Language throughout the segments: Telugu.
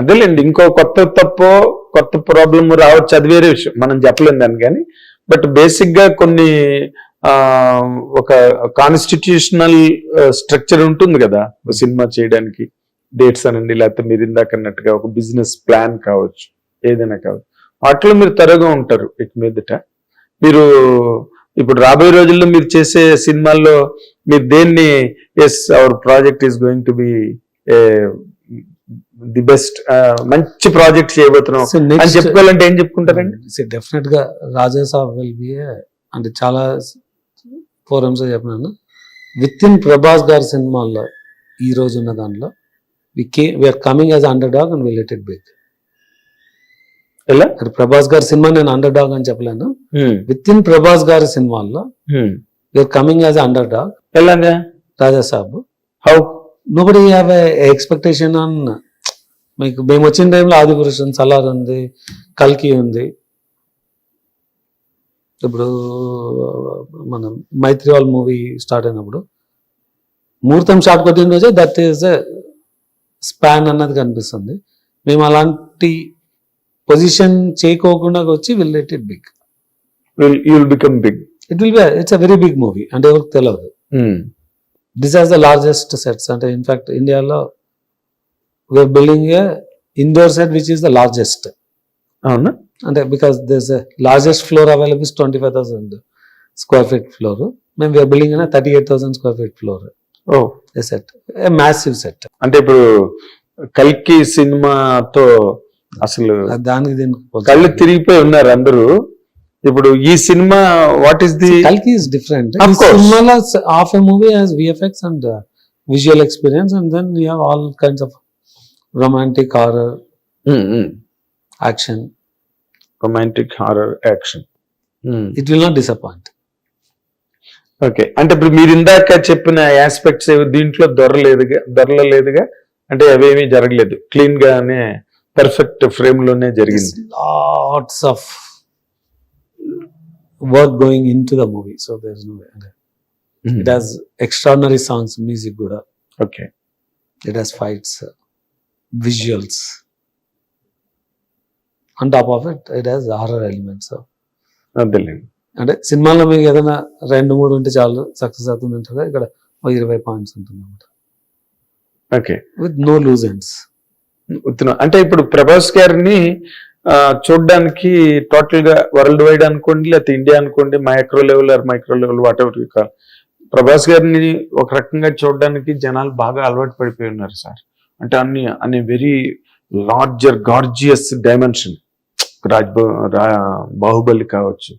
అదేలేండి ఇంకో కొత్త తప్పో కొత్త ప్రాబ్లమ్ రావచ్చు అది వేరే విషయం. మనం చెప్పలేం దాన్ని కానీ. బట్ బేసిక్గా కొన్ని ఒక కాన్స్టిట్యూషనల్ స్ట్రక్చర్ ఉంటుంది కదా. ఒక సినిమా చేయడానికి డేట్స్ అనండి లేకపోతే మీరు ఇందాక అన్నట్టుగా ఒక బిజినెస్ ప్లాన్ కావచ్చు ఏదైనా కావచ్చు. వాటిలో మీరు త్వరగా ఉంటారు ఇక మీదట. మీరు ఇప్పుడు రాబోయే రోజుల్లో మీరు చేసే సినిమాల్లో మీరు దేన్ని as our project is going to be the best మంచి ప్రాజెక్ట్ చేయబోతున్నాం అని చెప్పుకోవాలంటే ఏం చెప్పుకుంటారండి? డెఫినెట్గా రాజాసాబ్ విల్ బి అంటే చాలా ఫోరమ్స్ చెప్పినాను. విత్ ఇన్ ప్రభాస్ గారి సినిమాల్లో ఈ రోజు ఉన్న దాంట్లో we K we're coming as underdog and will it big ఎలా? అంటే ప్రభాస్ గారి సినిమా నేను అండర్ డాగ్ అని చెప్పలేను. విత్ ఇన్ ప్రభాస్ గారి సినిమాల్లో we're coming as underdog ఎలాగా? Raja Saab how nobody have expectation on మీకు మేము వచ్చిన టైంలో ఆది పురుషన్ సలార్ ఉంది కల్కి ఉంది. ఇప్పుడు మన మైత్రి వాల్ మూవీ స్టార్ట్ అయినప్పుడు ముహూర్తం షాట్ కొట్టిన రోజే దట్ ఈస్ స్పాన్ అన్నది కనిపిస్తుంది. మేము అలాంటి పొజిషన్ చేయకోకుండా వచ్చి will let it big will become big it will be it's a very big movie అంటే ఎవరికి తెలియదు this has the largest sets అంటే ఇన్ఫాక్ట్ ఇండియాలో building a indoor set which is the largest అవునా? అంటే because this largest floor available is twenty five thousand square feet floor మేము వీఆర్ బిల్డింగ్ అనే thirty eight thousand square feet floor ఓ. సెట్ మ్యాసివ్ సెట్ అంటే ఇప్పుడు కల్కి సినిమాతో అసలు దానికి దీనికి కళ్ళు తిరిగిపోయి ఉన్నారు అందరూ. ఇప్పుడు ఈ సినిమా వాట్ ఈస్ ది కల్కి ఇస్ డిఫరెంట్ Of course. సినిమాలో half a movie has VFX and visual experience and then you have all kinds of romantic horror action romantic horror action it will not disappoint okay అంటే ఇప్పుడు మీరు ఇందాక చెప్పిన ఆస్పెక్ట్స్ దీంట్లో దొరలేదుగా దొరలలేదుగా అంటే అవేమీ జరగలేదు. క్లీన్ గానే పర్ఫెక్ట్ ఫ్రేమ్లోనే జరిగింది. Lots of work going into the movie so there no it has extraordinary songs music కూడా. Okay it has fights visuals on top of it it has horror elements అదేలేండి. అంటే సినిమాలో మీకు ఏదైనా రెండు మూడు ఉంటే చాలు సక్సెస్ అవుతుంది అంటారు? ఇక్కడ ఇరవై పాయింట్స్ ఉంటుంది అనమాట okay with no loose ends అంటే ఇప్పుడు ప్రభాస్ గారిని చూడ్డానికి టోటల్గా వరల్డ్ వైడ్ అనుకోండి లేకపోతే ఇండియా అనుకోండి micro level or micro level whatever call Prabhas గారిని ఒక రకంగా చూడడానికి జనాలు బాగా అలవాటు పడిపోయి ఉన్నారు సార్. అంటే అన్ని అన్ని very larger gorgeous dimension Raj Baahubali కావచ్చు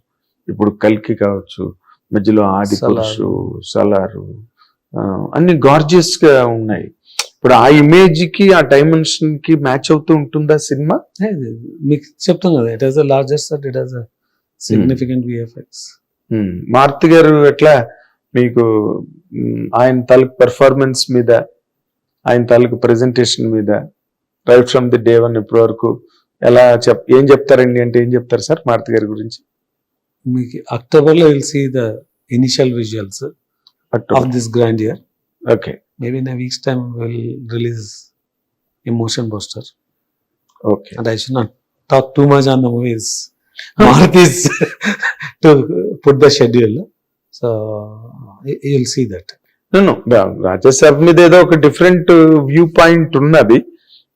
ఇప్పుడు కల్కి కావచ్చు మధ్యలో ఆది. పురుషు సలారు అన్ని గార్జియస్గా ఉన్నాయి. ఇప్పుడు ఆ ఇమేజ్కి ఆ డైమెన్షన్కి మ్యాచ్ అవుతూ ఉంటుందా సినిమా? మీకు చెప్తాం కదా it has the largest set it has significant VFX Maruthi garu ఎట్లా మీకు ఆయన తాలూకు పెర్ఫార్మెన్స్ మీద ఆయన తాలూకు ప్రజెంటేషన్ మీద right from the day one ఇప్పుడు వరకు ఎలా చెప్ ఏం చెప్తారండి అంటే ఏం చెప్తారు సార్ మారుతి గారి గురించి? మీకు అక్టోబర్లో see the initial visuals of this grand year okay maybe నా weeks time will release motion poster okay and I should not talk too much on the movies Maruthi's to put the schedule so you'll see that Raja Saab మీద ఏదో ఒక డిఫరెంట్ వ్యూ పాయింట్ ఉన్నది.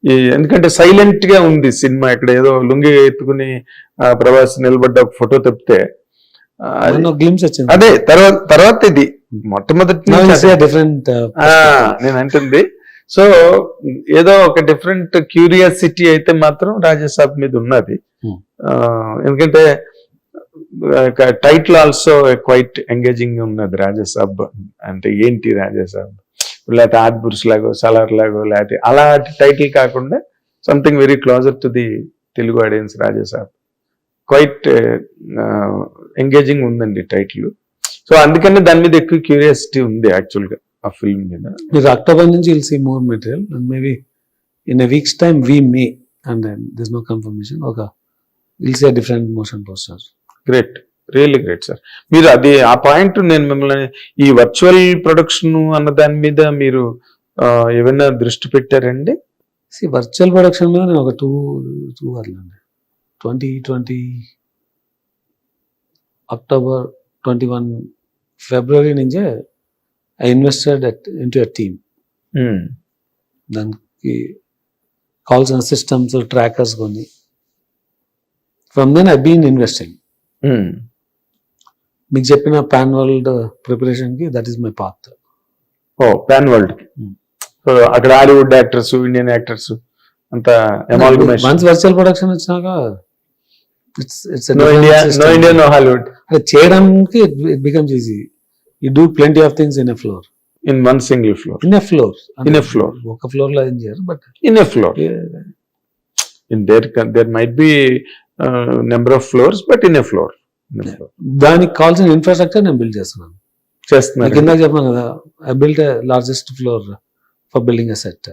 ఈ ఎందుకంటే సైలెంట్గా ఉంది సినిమా. ఇక్కడ ఏదో లుంగి ఎత్తుకుని ఆ, ప్రభాస్ నిలబడ్డ ఒక ఫోటో తప్పితే అది- తర్వాత తర్వాత ఇది. మొట్టమొదటి uh. నేను అంటుంది. సో ఏదో ఒక డిఫరెంట్ క్యూరియాసిటీ అయితే మాత్రం రాజసాబ్ మీద ఉన్నది. Hmm. ఎందుకంటే టైటిల్ ఆల్సో క్వైట్ ఎంగేజింగ్ ఉన్నది రాజసాబ్ అంటే ఏంటి రాజసాబ్? లేకపోతే ఆద్బుర్స్ లాగో సలార్ లాగో లేకపోతే అలాంటి టైటిల్ కాకుండా something very closer to the Telugu audience Raja Saab. Quite engaging ఉందండి టైటిల్ సో అందుకని దాని మీద ఎక్కువ క్యూరియాసిటీ ఉంది యాక్చువల్గా ఆ ఫిల్మ్ మీద. మీరు అక్టోబర్ నుంచి will see more material and maybe in a weeks time we may and this no confirmation ఒక will see different motion poster great really great sir మీరు అది ఆ పాయింట్ నేను మిమ్మల్ని ఈ వర్చువల్ ప్రొడక్షన్ అన్న దాని మీద మీరు ఏమైనా దృష్టి పెట్టారండి? వర్చువల్ ప్రొడక్షన్ మీద నేను ఒక two two అట్లండి twenty twenty October twenty one February నుంచే I invested into a team దానికి కావాల్సిన సిస్టమ్స్ ట్రాకర్స్ కొన్ని from then I been investing. మీకు చెప్పిన pan world ప్రిపరేషన్కి that is my path of pan world. So అక్కడ హాలీవుడ్ యాక్టర్స్ ఇండియన్ యాక్టర్స్ అంత వన్స్ వర్చువల్ ప్రొడక్షన్ వచ్చినాక it's it's no India no India no Hollywood చేయడానికి it becomes easy you do plenty of things in a floor in one single floor in a floor In a floor. ఒక ఫ్లోర్లో ఏం చేయరు but in a floor in there can- there might number of floors but in a floor. దానికి కావాల్సిన ఇన్ఫ్రాస్ట్రక్చర్ నేను బిల్డ్ చేస్తున్నాను. మీకు చేస్తున్నారు ఇందాక చెప్పాను కదా I build largest floor for building a set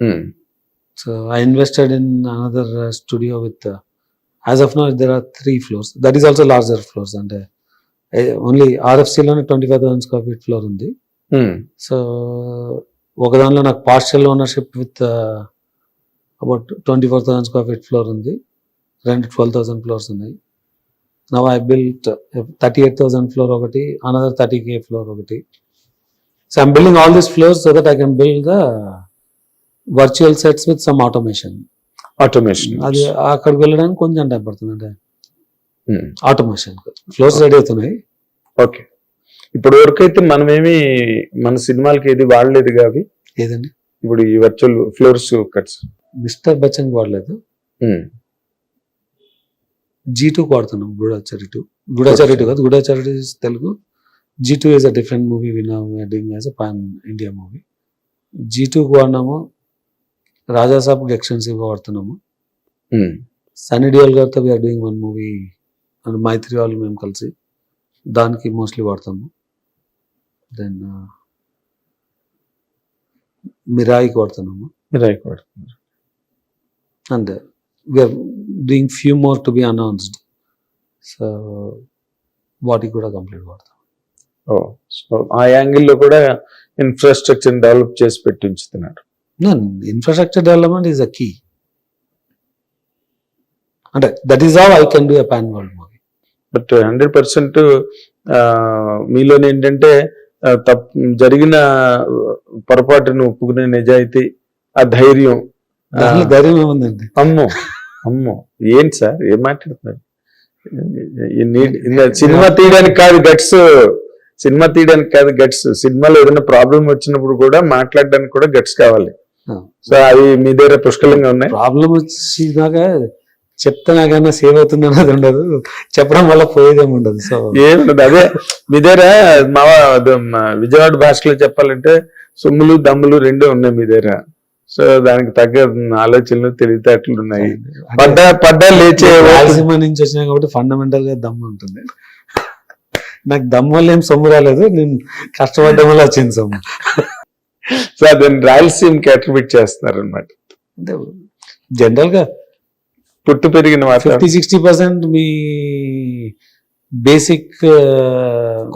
Hmm. So I invested in another studio with as of now there are three floors that is also larger floors అంటే only ఆర్ఎఫ్సిలోనే twenty five thousand square feet floor ఉంది. Hmm. సో ఒక దానిలో నాకు partial ownership with about twenty four thousand square feet floor ఉంది. రెండు ట్వెల్వ్ థౌసండ్ ఫ్లోర్స్ ఉన్నాయి. Now I built thirty eight thousand floor ఒకటి అనదర్ థర్టీ కే ఫ్లోర్ ఒకటి. So I'm building all these floors so that I can build the virtual sets with some automation automation అది అక్కడికి వెళ్ళడానికి కొంచెం టైం పడుతుంది అంటే Hmm. ఆటోమేషన్ ఫ్లోర్స్ రెడీ అవుతున్నాయి. ఓకే ఇప్పటి వరకు అయితే మనమేమి మన సినిమాలకి ఏది వాడలేదు కావి ఏదండి? ఇప్పుడు ఈ virtual floors cuts mister Bachchan వాడలేదు. జీ టూ వాడుతున్నాం గూఢాచారి టూ గూఢాచారి టూ కాదు Goodachari Telugu. G two is a different movie we're doing as a pan India movie G టూకి వాడినాము రాజాసాబ్ ఎక్స్టెన్సివ్ వాడుతున్నాము సన్నీ డియోల్ గారితో we're doing one movie and Mythri వాళ్ళు మేము కలిసి దానికి మోస్ట్లీ వాడతాము. దెన్ మిరాయికి వాడుతున్నాము right and we're doing few more to be announced so వాటికి కూడా కంప్లీట్ వాడతాం. ఓ సో ఆ యాంగిల్లో కూడా ఇన్ఫ్రాస్ట్రక్చర్ డెవలప్ చేసి పెట్టి ఉంచుతున్నారు infrastructure development is a key అంటే that is how I can do a pan world movie but hundred percent మీలోనే ఏంటంటే తప్ జరిగిన పొరపాటును ఒప్పుకునే నిజాయితీ ఆ ధైర్యం దాంట్లో ధైర్యం ఏముందండి? అమ్మో అమ్మో. ఏంటి సార్? ఏం మాట్లాడుతున్నారు? సినిమా తీయడానికి కాదు గట్స్. సినిమా తీయడానికి కాదు గట్స్. సినిమాలో ఏదైనా ప్రాబ్లం వచ్చినప్పుడు కూడా మాట్లాడడానికి కూడా గట్స్ కావాలి. సో అవి మీ దగ్గర పుష్కలంగా ఉన్నాయి. ప్రాబ్లం వచ్చినాక చెప్తే నాకన్నా సేవ్ అవుతుంది అన్నది ఉండదు. చెప్పడం వల్ల పోయేదేమి ఉండదు. సో ఏముండదు అదే మీ దగ్గర మా విజయవాడ భాషలో చెప్పాలంటే సొమ్ములు దమ్ములు రెండే ఉన్నాయి మీ దగ్గర. సో దానికి తగ్గ ఆలోచనలు తెలివితేటలు ఉన్నాయి పడ్డా పడ్డా లేచే రాయలసీమ నుంచి వచ్చినా కాబట్టి ఫండమెంటల్గా దమ్ము ఉంటుంది. నాకు దమ్ము వల్ల ఏం సొమ్ము రాలేదు నేను కష్టపడడం వల్ల వచ్చింది సొమ్ము. సో దాన్ని రాయలసీమకి అట్రిబ్యూట్ చేస్తున్నారు అనమాట అంటే జనరల్గా పుట్టు పెరిగిన ఫిఫ్టీ సిక్స్టీ పర్సెంట్ మీ బేసిక్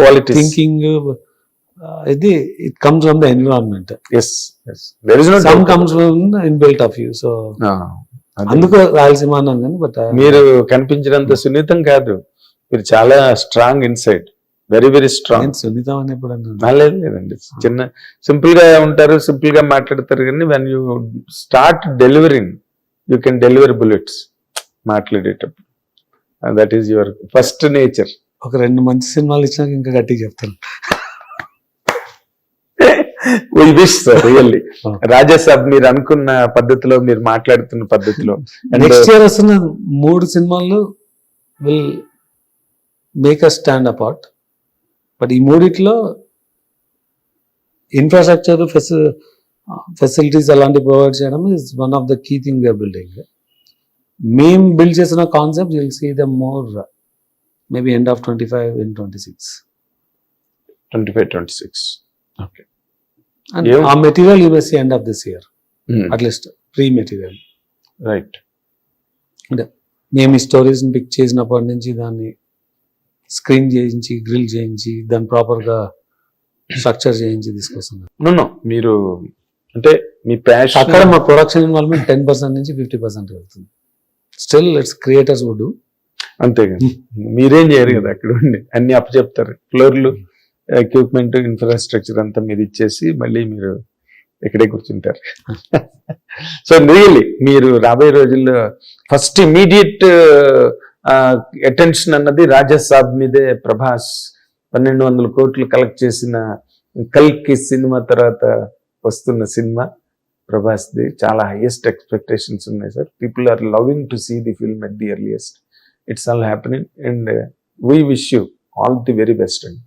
Qualities. థింకింగ్ ఇది it comes from the environment as there is no some comes from in built of you so అందుకు రాయలసీమ అన్నాను కానీ బట్ మీరు కనిపించినంత సున్నితం కాదు. మీరు చాలా strong inside very very strong నేను సున్నితం అని ఎప్పుడు లేదు లేదండి. చిన్న సింపుల్గా ఉంటారు సింపుల్గా మాట్లాడతారు కానీ when you start delivering you can deliver bullets మాట్లాడేటప్పుడు. That is your first nature ఒక రెండు మంచి సినిమాలు ఇచ్చినాక ఇంకా గట్టిగా చెప్తాను. We wish sir really. Raja Saab మీరు అనుకున్న పద్ధతిలో మీరు మాట్లాడుతున్న పద్ధతిలో. నెక్స్ట్ ఇయర్ వస్తున్న మూడు సినిమాలు will make a stand apart but ఈ మూడిట్లో ఇన్ఫ్రాస్ట్రక్చర్ ఫెసిలిటీస్ అలాంటివి ప్రొవైడ్ చేయడం is one of the key thing we're building మేము బిల్డ్ చేసిన concept will see the more maybe end of twenty five in twenty six twenty five twenty six okay ఆ material you see end of this year at least pre material. Right మేము ఈ స్టోరీస్ని పిక్ చేసినప్పటి నుంచి దాన్ని స్క్రీన్ చేయించి గ్రిల్ చేయించి దాన్ని ప్రాపర్గా స్ట్రక్చర్ చేయించి తీసుకొస్తున్నాం. మీరు అంటే మీ ప్యాషన్ అక్కడ మా ప్రొడక్షన్ ఇన్వాల్వ్మెంట్ టెన్ పర్సెంట్ నుంచి ఫిఫ్టీ పర్సెంట్ వెళ్తుంది. స్టిల్ ఇట్స్ క్రియేటర్స్ వుడ్ అంతే కదా మీరేం చేయరు కదా అక్కడ ఉండి. అన్ని అప్పచెప్తారు. ఫ్లోర్లు. ఎక్విప్మెంట్ ఇన్ఫ్రాస్ట్రక్చర్ అంతా మీరు ఇచ్చేసి మళ్ళీ మీరు ఇక్కడే కూర్చుంటారు. సో రియల్లీ మీరు రాబోయే రోజుల్లో ఫస్ట్ ఇమీడియట్ అటెన్షన్ అన్నది రాజా సాబ్ మీదే ప్రభాస్ పన్నెండు వందల కోట్లు కలెక్ట్ చేసిన కల్కి సినిమా తర్వాత వస్తున్న సినిమా ప్రభాస్ది. చాలా హైయెస్ట్ ఎక్స్పెక్టేషన్స్ ఉన్నాయి sir. People are loving to see the film at the earliest it's all happening and we wish you all the very best అండి.